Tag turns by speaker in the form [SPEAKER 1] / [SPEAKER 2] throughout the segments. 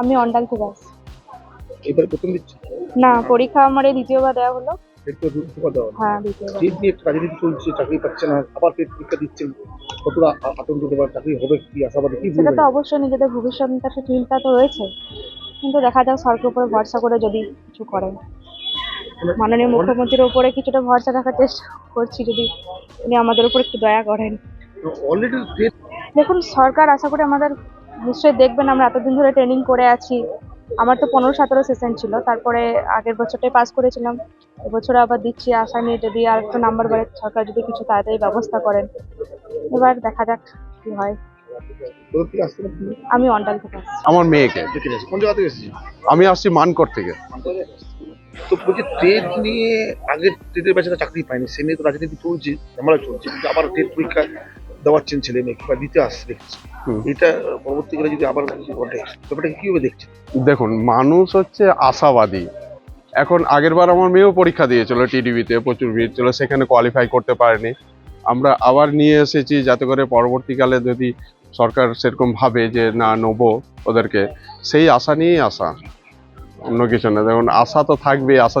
[SPEAKER 1] আমি অন্ডাল থেকে আসছি।
[SPEAKER 2] এবার প্রথম দিচ্ছি?
[SPEAKER 1] না পরীক্ষা আমার এই দ্বিতীয়বার দেওয়া হলো।
[SPEAKER 2] দেওয়া
[SPEAKER 1] হ্যাঁ দ্বিতীয়বার।
[SPEAKER 2] নিয়ে রাজনীতি চলছে চাকরি পাচ্ছে না আবার টেট পরীক্ষা দিচ্ছেন। কতটা আতঙ্ক দেবার চাকরি হবে কি? আশাবাদী কি
[SPEAKER 1] সেটা তো অবশ্যই নিজেদের ভবিষ্যৎ নিয়ে একটা চিন্তা তো রয়েছে। কিন্তু দেখা যাক সরকারের উপরে ভরসা করে যদি কিছু করেন। মাননীয় মুখ্যমন্ত্রীর উপরে কিছুটা ভরসা রাখার চেষ্টা করছি যদি উনি আমাদের উপর একটু দয়া করেন।
[SPEAKER 2] অলরেডি
[SPEAKER 1] দেখুন সরকার আশা করি আমাদের নিশ্চয়ই দেখবেন আমরা এতদিন ধরে ট্রেনিং করে আছি। আমার তো পনেরো সতেরো সেশন ছিল তারপরে আগের বছরটাই পাস করেছিলাম। এবছরে আবার দিচ্ছি আশা নিয়ে যদি আর একটু নাম্বার বাড়ে সরকার যদি কিছু তাড়াতাড়ি ব্যবস্থা করেন। এবার দেখা যাক কি হয়। আমি অন্ডাল থেকে আসছি।
[SPEAKER 3] আমার মেয়েকে।
[SPEAKER 2] কোন জায়গা থেকে এসেছি
[SPEAKER 3] আমি আসছি মানকর থেকে।
[SPEAKER 2] তো বলছি টেট নিয়ে আগের টেটের ব্যাচে চাকরি পায়নি সে নিয়ে তো রাজনীতি চলছে ঝামেলা চলছে আবার টেট পরীক্ষা দেওয়াচ্ছেন ছেলে মেয়েকে বা দিতে আসছে দেখছি। এটা পরবর্তীকালে যদি আবার কিছু ঘটে ব্যাপারটা কীভাবে দেখছেন
[SPEAKER 3] দেখুন মানুষ হচ্ছে আশাবাদী। এখন আগেরবার আমার মেয়েও পরীক্ষা দিয়েছিল টিডিবিতে প্রচুর ভিড় ছিল সেখানে কোয়ালিফাই করতে পারেনি। আমরা আবার নিয়ে এসেছি যাতে করে পরবর্তীকালে যদি সরকার সেরকম ভাবে যে না নেব ওদেরকে সেই আশা নিয়েই আসা অন্য কিছু না দেখুন আশা তো থাকবে আশা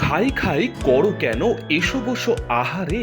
[SPEAKER 4] খাই খাই করো কেন? এসো বসো আহারে।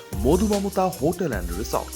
[SPEAKER 4] Madhumamata hotel and resort